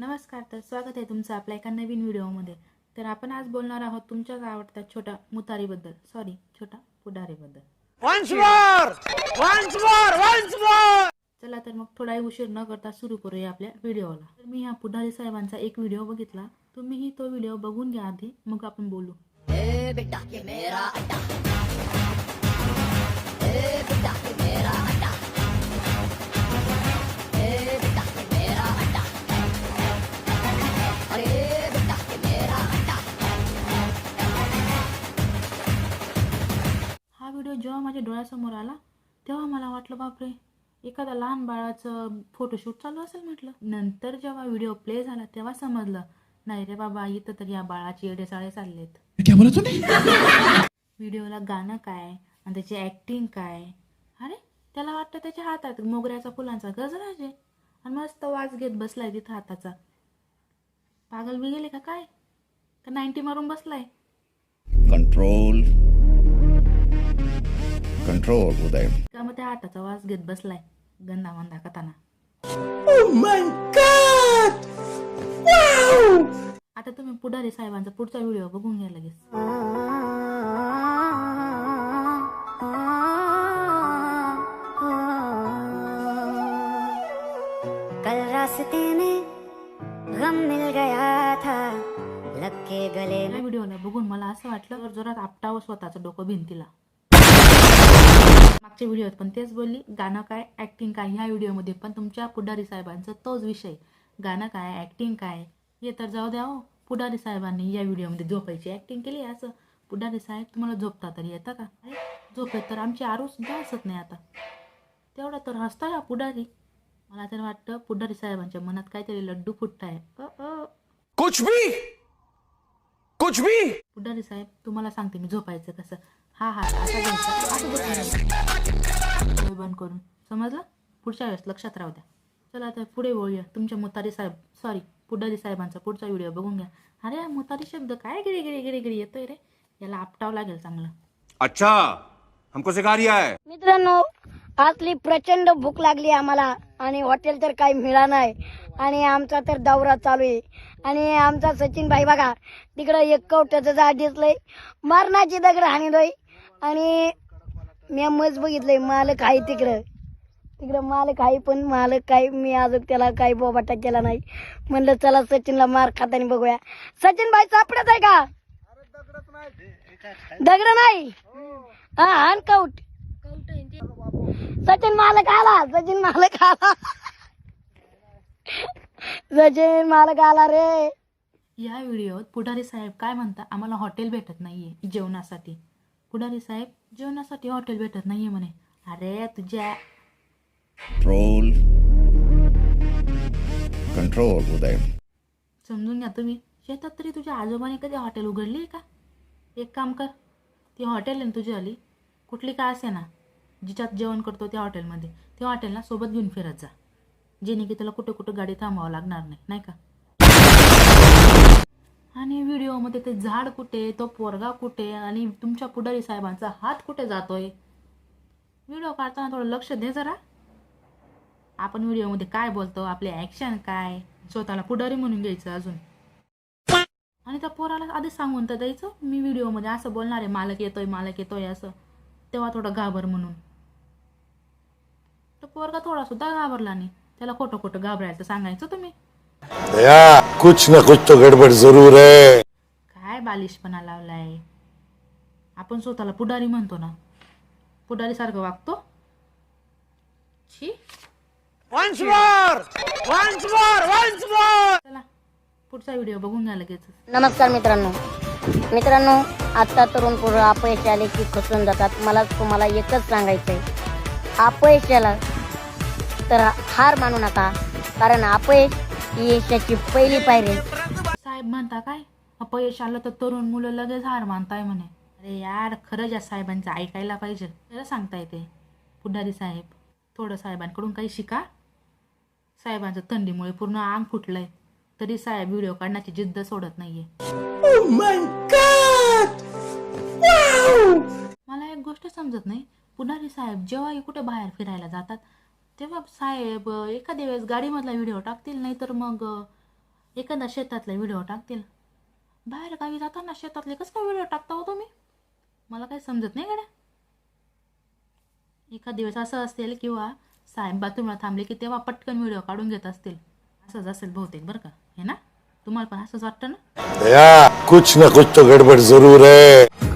नमस्कार तर स्वागत आहे तुमचं आपल्या एका नवीन व्हिडिओमध्ये. तर आपण आज बोलणार आहोत तुमच्याच आवडत्या छोट्या मुतारीबद्दल. सॉरी छोटा पुढारीबद्दल. Once more! Once more! Once more! चला तर मग थोडाही उशीर न करता सुरू करूया आपल्या व्हिडिओला. तर मी ह्या पुढारी साहेबांचा एक व्हिडिओ बघितला. तुम्हीही तो व्हिडिओ बघून घ्या आधी मग आपण बोलू. हा माझ्या डोळ्यासमोर आला तेव्हा मला वाटलं बापरे एखादा लहान बाळाचं फोटोशूट चालू असेल म्हटलं. नंतर जेव्हा व्हिडिओ प्ले झाला तेव्हा समजलं नाही रे बाबा इथं तर या बाळाची एडेसाळे चाललेत. क्या बोला तूने? व्हिडिओला गाणं काय आणि त्याची ॲक्टिंग काय? अरे त्याला वाटतं त्याच्या हातात मोगऱ्याचा फुलांचा गजराज आहे. आणि मस्त वाज घेत बसलाय तिथं हाताचा. पागल बी गेले का काय? का नाईन्टी मारून बसलाय? Control control उदय का मग त्या हाताचा वाज घेत बसलाय? गंदा मंदा कथाना. आता तुम्ही पुढारी साहेबांचा पुढचा व्हिडिओ बघून घ्या लगेच. कल रास्ते में गम मिल गया था लग के गले व्हिडिओला बघून मला असं वाटलं जोरात आपटावं स्वतःचं डोकं भिंतीला. मागच्या व्हिडिओत पण तेच बोलली गाणं काय ऍक्टिंग काय ह्या व्हिडिओमध्ये पण तुमच्या पुढारी साहेबांचा तोच विषय. गाणं काय ऍक्टिंग काय हे तर जाऊ द्या हो. पुढारी साहेबांनी या व्हिडिओमध्ये झोपायची ऍक्टिंग केली असं. पुढारी साहेब तुम्हाला झोपता तरी येतं का? अरे झोपेत तर आमची आरू सुद्धा हसत नाही आता. तेवढा तर हसता या पुढारी. मला तर वाटतं पुढारी साहेबांच्या मनात काहीतरी लड्डू फुटताय. कुछ भी! कुछ भी! पुढारी साहेब तुम्हाला सांगते मी झोपायचं कसं. हा हा असा घ्यायचा असं बंद करून. समजलं? पुढच्या वेळेस लक्षात राहू द्या. चला आता पुढे बोलूया. तुमच्या मुतारी साहेब सॉरी पुढारी साहेबांचा पुढचा व्हिडिओ बघून घ्या. अरे मुतारी शब्द काय गिरी गिरी गिरी गिरी येतोय रे? याला आपटावं लागेल चांगलं. अच्छा हमको सिखा रिया है मित्रांनो आतली प्रचंड भूक लागली आम्हाला. आणि हॉटेल तर काही मिळा नाही. आणि आमचा तर दौरा चालू आहे. आणि आमचा सचिन भाई बघा तिकडं एक कवट्याचं झाड दिसलंय. मरणाची दगड हाणीलोय आणि मी मज बघितलंय मालक आहे तिकडं. तिकडं मालक आहे पण मालक काय मी अजून त्याला काही बोबाटा केला नाही. म्हणलं चला सचिनला मार खाताना बघूया. सचिन भाई सापडत आहे का? दगड नाही. हा हान काउट सचिन मालक आला सचिन मालक आला. सचिन मालक आला रे. या व्हिडिओत पुढारी साहेब काय म्हणता आम्हाला हॉटेल भेटत नाहीये जेवणासाठी. पुढारी साहेब जेवणासाठी हॉटेल भेटत नाहीये म्हणे. अरे तुझ्या control. Control उदय. समजून घ्या तुम्ही. शेतात तरी तुझ्या आजोबाने कधी हॉटेल उघडली आहे का? एक काम कर ती हॉटेल आहे ना तुझी आली कुठली का असे ना जिच्यात जेवण करतो त्या हॉटेलमध्ये त्या हॉटेलला सोबत घेऊन फिरत जा. जेणे की तुला कुठे कुठे गाडी थांबावं लागणार नाही नाही का? आणि व्हिडिओमध्ये ते झाड कुठे तो पोरगा कुठे आणि तुमच्या पुढारी साहेबांचा हात कुठे जातोय? व्हिडिओ काढताना थोडं लक्ष दे जरा. आपण व्हिडिओमध्ये काय बोलतो आपले ॲक्शन काय स्वतःला पुढारी म्हणून घ्यायचं अजून. आणि त्या पोराला आधीच सांगून तर द्यायचं मी व्हिडिओमध्ये असं बोलणार आहे मालक येतोय मालक येतोय असं. तेव्हा थोडं घाबर म्हणून. तर पोरगा थोडा सुद्धा घाबरला नाही. त्याला खोटं खोटं घाबरायचं सांगायचं तुम्ही. दया कुछ न कुछ तो गड़बड़ जरूर है। काय बालिशपणा लावलाय? आपण स्वतःला पुढारी म्हणतो ना. पुढारी सारखं वागतो. छी. Once more! Once more! Once more! चला पुढचा व्हिडिओ बघून घ्या लगेच नमस्कार मित्रांनो. मित्रांनो आता तरुण पोरं अपयश आले की खचून जातात. मला तुम्हाला एकच सांगायचंय. अपयश आलं तर हार मानू नका. कारण अपयश ही यशाची पहिली पायरी. साहेब म्हणता काय? अपयश आलं तर तरुण मुलं लगेच हार मानताय म्हणे. अरे यार खरंच या साहेबांचं ऐकायला पाहिजे. त्याला सांगता येते पुढारी साहेब थोडं साहेबांकडून काही शिका. साहेबांचं थंडीमुळे पूर्ण अंग फुटलंय. तरी साहेब व्हिडिओ काढण्याची जिद्द सोडत नाहीये. मला एक गोष्ट समजत नाही. पुढारी साहेब जेव्हाही कुठे बाहेर फिरायला जातात तेव्हा साहेब एखाद्या वेळेस गाडीमधला व्हिडिओ टाकतील नाही तर मग एखादा शेतातला व्हिडिओ टाकतील. बाहेर गावी जाताना शेतातले कसं काय व्हिडिओ टाकता हो तुम्ही? मला काही समजत नाही गड्या. एखाद दिवस असं असेल किंवा साहेब बाथरूमला थांबले की तेव्हा पटकन व्हिडिओ काढून घेत असतील. असंच असेल बहुतेक बरं का? हे ना? तुम्हाला पण असंच वाटतं ना? कुछ ना कुछ तो गड़बड़ जरूर है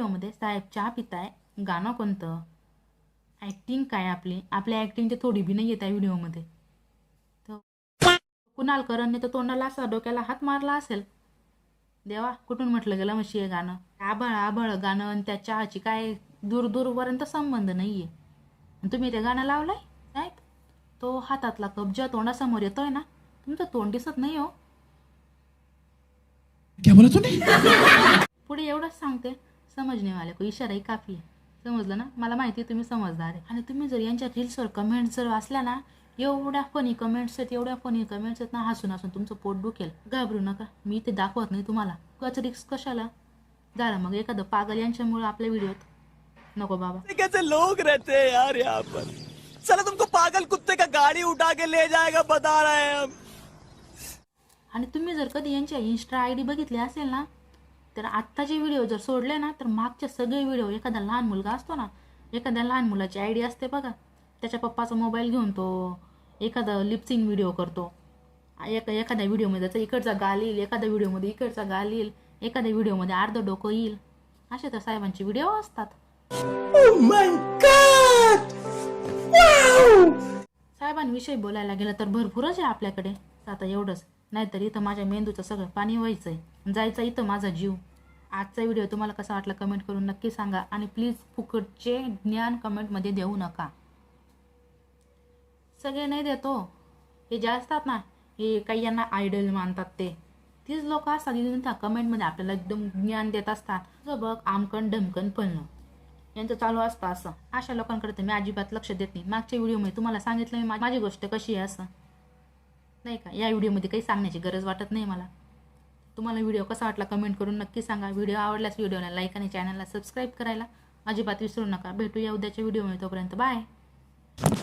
व्हिडिओमध्ये साहेब चहा पिताय. गाणं कोणतं? ॲक्टिंग काय आपली? आपल्या ॲक्टिंग ते थोडी बी नाही आहे त्या व्हिडिओमध्ये तर कुणाल करणने तर तोंडाला असा डोक्याला हात मारला असेल. देवा कुठून म्हटलं गेलं मशी हे गाणं? आभाळ आभाळ गाणं आणि त्या चहाची काय दूर दूरपर्यंत संबंध नाही आहे तुम्ही ते गाणं लावलंय? साहेब तो हातातला कब्जा तोंडासमोर येतोय ना तुमचं तोंड दिसत नाही हो. पुढे एवढंच सांगते. समजणे वाले को इशारा ही काफी आहे. समजलं ना? मला माहिती आहे तुम्ही समजदार आहे. आणि तुम्ही जर यांच्या रील्सवर कमेंट्स जर वाचल्या ना एवढ्या फनी कमेंट्स आहेत एवढ्या फनी कमेंट्स आहेत ना हसून हसून तुमचं पोट दुखेल. घाबरू नका. मी ते दाखवत नाही तुम्हाला. उगाच रिक्स कशाला? झालं मग एखादं पागल यांच्यामुळे आपल्या व्हिडिओत नको बाबा. कैसे लोग रहते हैं यार यहाँ पर. चलो तुमको पागल कुत्ते का गाड़ी उठा के ले जाएगा बता रहे हैं हम. आणि तुम्ही जर कधी यांच्या इन्स्टा आय डी बघितली असेल ना तर आत्ताचे व्हिडिओ जर सोडले ना तर मागचे सगळे व्हिडिओ एखादा लहान मुलगा असतो ना एखाद्या लहान मुलाची आय डी असते बघा. त्याच्या पप्पाचा मोबाईल घेऊन तो एखादा लिपसिंग व्हिडिओ करतो. एका एखाद्या व्हिडिओमध्ये त्याचा इकडचा गाल येईल एखाद्या व्हिडिओमध्ये इकडचा गाल येईल एखाद्या व्हिडिओमध्ये अर्धं डोकं येईल. असे तर साहेबांचे व्हिडिओ असतात. साहेबांविषयी बोलायला गेलं तर भरपूरच आहे आपल्याकडे. आता एवढंच. नाहीतर इथं माझ्या मेंदूचं सगळं पाणी व्हायचं आहे जायचं इथं माझा जीव. आजचा व्हिडिओ तुम्हाला कसा वाटला कमेंट करून नक्की सांगा आणि प्लीज फुकटचे ज्ञान कमेंटमध्ये देऊ नका. सगळे नाही देतो हो. हे. जे असतात ना हे काही यांना आयडल मानतात ते. तीच लोक असतात की त्या कमेंटमध्ये आपल्याला एकदम ज्ञान देत असतात. जो बघ आमकण ढमकण पळणं यांचं चालू असतं असं. अशा लोकांकडे तर मी अजिबात लक्ष देत नाही. मागच्या व्हिडिओमध्ये तुम्हाला सांगितलं मी माझी गोष्ट कशी आहे असं. नाही का? या व्हिडिओमध्ये काही सांगण्याची गरज वाटत नाही मला. तुम्हाला व्हिडिओ कसा वाटला कमेंट करून नक्की सांगा. व्हिडिओ आवडल्यास व्हिडिओला लाईक आणि चॅनलला सबस्क्राईब करायला अजिबात विसरू नका. भेटूया उद्याच्या व्हिडिओमध्ये तोपर्यंत बाय.